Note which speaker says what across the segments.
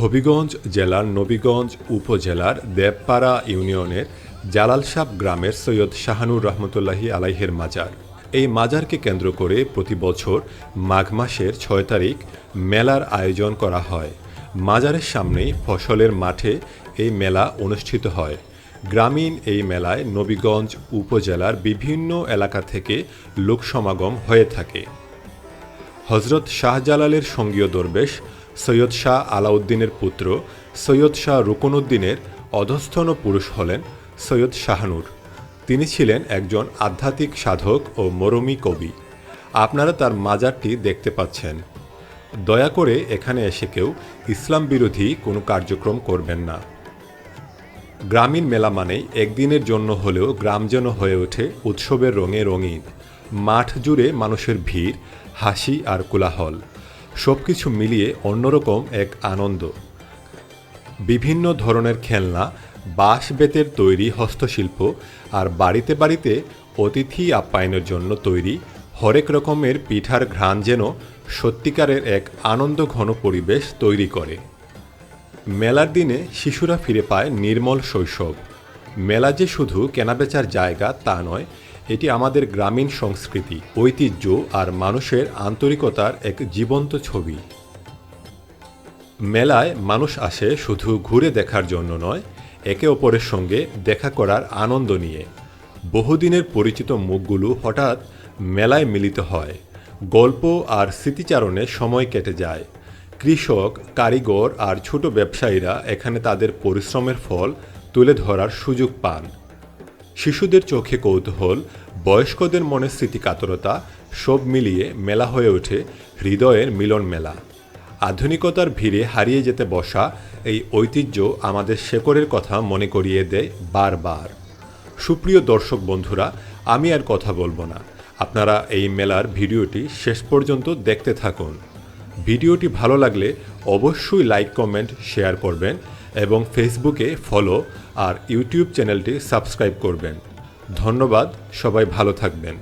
Speaker 1: হবিগঞ্জ জেলার নবীগঞ্জ উপজেলার দেবপাড়া ইউনিয়নের জালালসাব গ্রামের সৈয়দ শাহানুর রহমতুল্লাহি আলাইহের মাজার। এই মাজারকে কেন্দ্র করে প্রতি বছর মাঘ মাসের ছয় তারিখ মেলার আয়োজন করা হয়। মাজারের সামনেই ফসলের মাঠে এই মেলা অনুষ্ঠিত হয়। গ্রামীণ এই মেলায় নবীগঞ্জ উপজেলার বিভিন্ন এলাকা থেকে লোক সমাগম হয়ে থাকে। হজরত শাহজালালের সঙ্গীয় দরবেশ সৈয়দ শাহ আলাউদ্দিনের পুত্র সৈয়দ শাহ রুকনউদ্দিনের অধস্থন পুরুষ হলেন সৈয়দ শাহানুর। তিনি ছিলেন একজন আধ্যাত্মিক সাধক ও মরমী কবি। আপনারা তার মাজারটি দেখতে পাচ্ছেন। দয়া করে এখানে এসে কেউ ইসলাম বিরোধী কোনো কার্যক্রম করবেন না। গ্রামীণ মেলা মানেই একদিনের জন্য হলেও গ্রাম যেন হয়ে ওঠে উৎসবের রঙে রঙিন, মাঠ জুড়ে মানুষের ভিড়, হাসি আর কোলাহল। সব কিছু মিলিয়ে অন্যরকম এক আনন্দ। বিভিন্ন ধরনের খেলনা বাঁশ বেতের তৈরি হস্তশিল্প আর বাড়িতে বাড়িতে অতিথি আপ্যায়নের জন্য তৈরি হরেক রকমের পিঠার ঘ্রাণ যেন সত্যিকারের এক আনন্দ ঘন পরিবেশ তৈরি করে। মেলার দিনে শিশুরা ফিরে পায় নির্মল শৈশব। মেলা যে শুধু কেনাবেচার জায়গা তা নয় এটি আমাদের গ্রামীণ সংস্কৃতি, ঐতিহ্য আর মানুষের আন্তরিকতার এক জীবন্ত ছবি। মেলায় মানুষ আসে শুধু ঘুরে দেখার জন্য নয়, একে অপরের সঙ্গে দেখা করার আনন্দ নিয়ে। বহুদিনের পরিচিত মুখগুলো হঠাৎ মেলায় মিলিত হয়। গল্প আর স্মৃতিচারণে সময় কেটে যায়। কৃষক, কারিগর আর ছোট ব্যবসায়ীরা এখানে তাদের পরিশ্রমের ফল তুলে ধরার সুযোগ পান। শিশুদের চোখে কৌতূহল, বয়স্কদের মনে স্মৃতিকাতরতা, সব মিলিয়ে মেলা হয়ে ওঠে হৃদয়ের মিলন মেলা। আধুনিকতার ভিড়ে হারিয়ে যেতে বসা এই ঐতিহ্য আমাদের শেকড়ের কথা মনে করিয়ে দেয় বারবার। সুপ্রিয় দর্শক বন্ধুরা, আমি আর কথা বলব না। আপনারা এই মেলার ভিডিওটি শেষ পর্যন্ত দেখতে থাকুন। ভিডিওটি ভালো লাগলে অবশ্যই লাইক, কমেন্ট, শেয়ার করবেন এবং ফেসবুকে ফলো আর ইউটিউব চ্যানেলটি সাবস্ক্রাইব করবেন। ধন্যবাদ সবাই ভালো থাকবেন।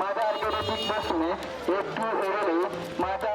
Speaker 2: মাজার গেটের ঠিক পশ্চিমে একটু এগোলেই মাজার